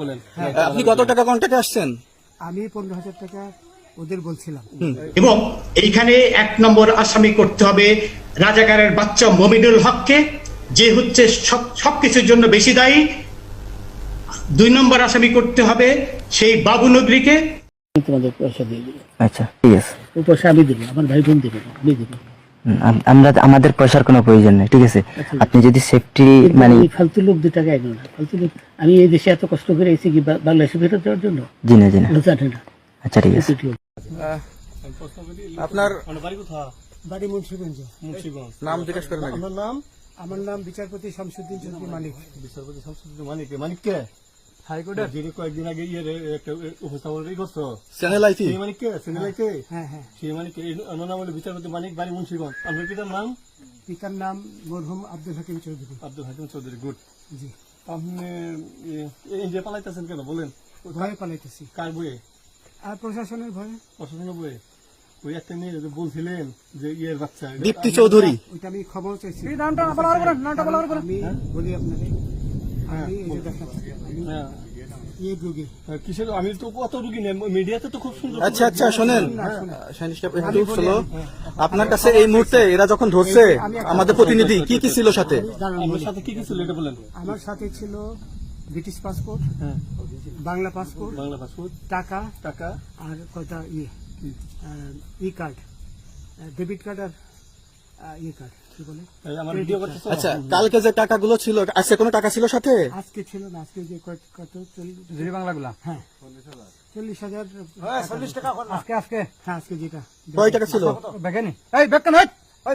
বলেন। আপনি কত টাকা কন্ট্যাক্টে আসছেন? আমি পনেরো হাজার টাকা ওদের বলছিলাম। এবং এইখানে এক নম্বর আসামি করতে হবে রাজাকারের বাচ্চা মমিনুল হককে যে হচ্ছে সব সবকিছুর জন্য বেশি দায়ী। দুই নম্বর আসামি করতে হবে সেই বাবু নগরীকে তোমাদের পয়সা দিয়ে দেবো আচ্ছা ঠিক আছে। পয়সা আমি দেবো আমার ভাই বোন দেবে আমি দেবো আমরা আমাদের পয়সার কোনো প্রয়োজন নেই ঠিক আছে? আপনি যদি সেফটি মানে ফালতু লোক দু টাকা এগো না ফালতু লোক আমি এই দেশে এত কষ্ট করে এসেছি কি বাংলাদেশে ফেরত যাওয়ার জন্য? জি না জি না। জানে না। আচ্ছা ঠিক আছে। আপনার বাড়ি কোথা বাড়ি মুন্সিগঞ্জ। মুন্সিগঞ্জ। নাম জিজ্ঞেস করেন আমার নাম আমার নাম বিচারপতি শামসুদ্দিন চৌধুরী মালিক বিচারপতি শামসুদ্দিন মানিক। মানিক কে? যিনি কয়েকদিন আগে ইয়ে একটা উপস্থাপন করছ। চ্যানেল সেই হ্যাঁ হ্যাঁ সেই মানিক নাম হলো বিচারপতি মানিক বাড়ি মুন্সিগঞ্জ। আপনার পিতার নাম? পিতার নাম মরহুম আব্দুল হাকিম চৌধুরী। আব্দুল হাকিম চৌধুরী গুড। জি। আপনি ইন্ডিয়া পালাইতেছেন কেন? বলেন। ভয়ে পালাইতেছি। কার বইয়ে আর প্রশাসনের ভয়ে? প্রশাসনের বইয়ে ওই একটা মেয়ে বলছিলেন যে ইয়ের বাচ্চা। দীপ্তি চৌধুরী। ওইটা আমি খবর চাইছি। নামটা বলা নামটা বলা আমি বলি আপনাকে আমি হ্যাঁ। হ্যাঁ, তো রুগী নেই মিডিয়াতে তো খুব সুন্দর আচ্ছা আচ্ছা শোনেন। আপনার কাছে এই মুহূর্তে এরা যখন ধরছে আমাদের প্রতিনিধি কি কি ছিল সাথে? আপনার সাথে কি কি ছিল এটা বলেন। আমার সাথে ছিল ব্রিটিশ পাসপোর্ট হ্যাঁ। Bangla passport Bangla passport. টাকা টাকা। আর কয়টা ইয়ে ই কার্ড ডেবিট কার্ড আর ইয়ে কার্ড কি বলে? এই আমার ভিডিও করতেছো? আচ্ছা কালকে যে টাকাগুলো ছিল আজকে কোনো টাকা ছিল সাথে? আজকে ছিল না আজকে যে কত? চল্লিশ বাংলাগুলা? হ্যাঁ। চল্লিশ হাজার। চল্লিশ টাকা আজকে আজকে। হ্যাঁ আজকে যেটা। কয় টাকা ছিল? এই ওই ওই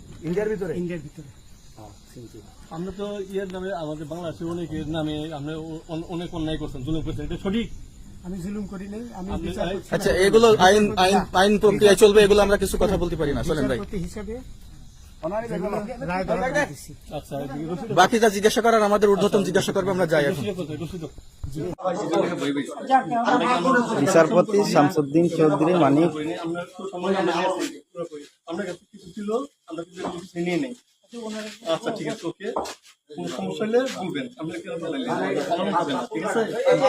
ইন্ডিয়ার ভিতরে ইন্ডিয়ার ভিতরে আমরা তো ইয়ের নামে আমাদের বাংলাদেশের অনেকের নামে আমরা অনেক অন্যায় করছেন জুলুম করছেন এটা সঠিক আমি জুলুম করি নাই আমি আপনি- বিচার করছি না। আচ্ছা এগুলো আইন আইন আইন প্রক্রিয়া চলবে এগুলো আমরা কিছু কথা বলতে পারি না চলেন ভাই বিচারপতি হিসাবে যেগুলো রায় দেওয়া হয় দিছি। আচ্ছা রশিদ বাকি যা জিজ্ঞাসা করার আমাদের ঊর্ধ্বতন জিজ্ঞাসা করবে আমরা যাই বিচারপতি শামসুদ্দিন চৌধুরী মানিক আমরা নেই। আচ্ছা ঠিক আছে ওকে। কোনো সমস্যা হলে বলবেন। আমরা কেন পালাইলে হবে না ঠিক আছে?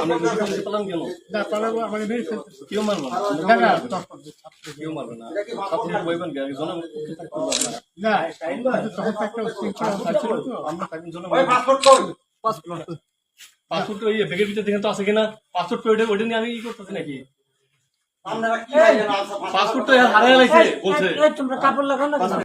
আমরা যদি কিছু কেন? না পালাবো আমার মেরে কেউ মারবে না। না, না, কেউ মারবে না। ছাত্র। বইবেন কে? পক্ষে থাকতে হবে না তখন তো একটা। আমরা পাসপোর্ট ওই ব্যাগের ভিতরে দেখেন তো আছে কিনা? পাসপোর্ট ওইটা ওইটা নিয়ে আমি ই করতেছি নাকি? পাসপোর্ট তো হারাই লাগছে বলছে। তোমরা কাপড় লাগাও না